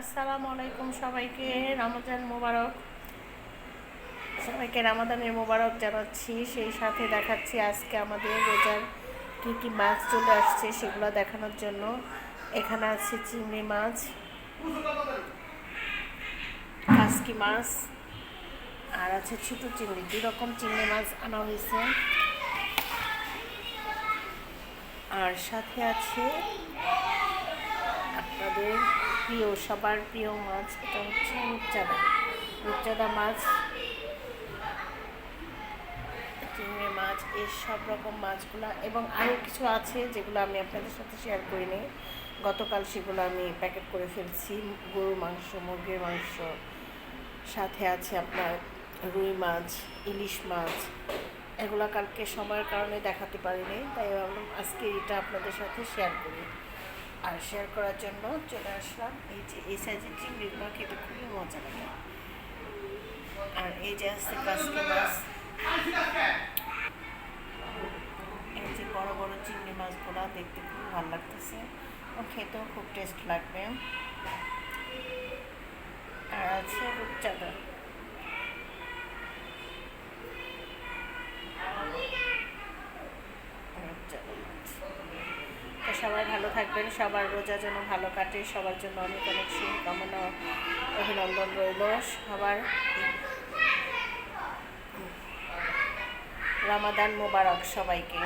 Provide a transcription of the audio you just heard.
আসসালামু আলাইকুম সবাইকে, রমজান মোবারক। সবাইকে রামাদানের মোবারক জানাচ্ছি, সেই সাথে দেখাচ্ছি আজকে আমাদের রোজার কী কী মাছ চলে আসছে সেগুলো দেখানোর জন্য। এখানে আছে চিংড়ি মাছ, কাসকি মাছ, আর আছে ছোটো চিংড়ি, দুই রকম চিংড়ি মাছ আনা হয়েছে। আর সাথে আছে প্রিয়, সবার প্রিয় মাছ এটা হচ্ছে রূপচাঁদা। রূপচাঁদা মাছ, চিংড়ি মাছ, এই সব রকম মাছগুলো এবং আরও কিছু আছে যেগুলো আমি আপনাদের সাথে শেয়ার করিনি গতকাল সেগুলো আমি প্যাকেট করে ফেলছি। গরুর মাংস, মুরগির মাংস, সাথে আছে আপনার রুই মাছ, ইলিশ মাছ। এগুলো কালকে সময়ের কারণে দেখাতে পারিনি, তাই ভাবলাম আজকে এটা আপনাদের সাথে শেয়ার করি। আর শেয়ার করার জন্য চলে আসলাম। এই যে, এই সাইজের চিংড়িগুলো খেতে খুবই মজা লাগে। আর এই যে আছে কাসকি মাছ। এই যে বড় বড় চিংড়ি মাছগুলো দেখতে খুব ভালো লাগতেছে। ও খেতেও খুব টেস্ট লাগবে। আর আছে রূপচাঁদা মাছ। তো সবাই ভালো থাকবেন, সবার রোজা যেন ভালো কাটে, সবার জন্য অনেক অনেক শুভকামনা, অভিনন্দন রইল সবার। রামাদান মোবারক সবাইকে।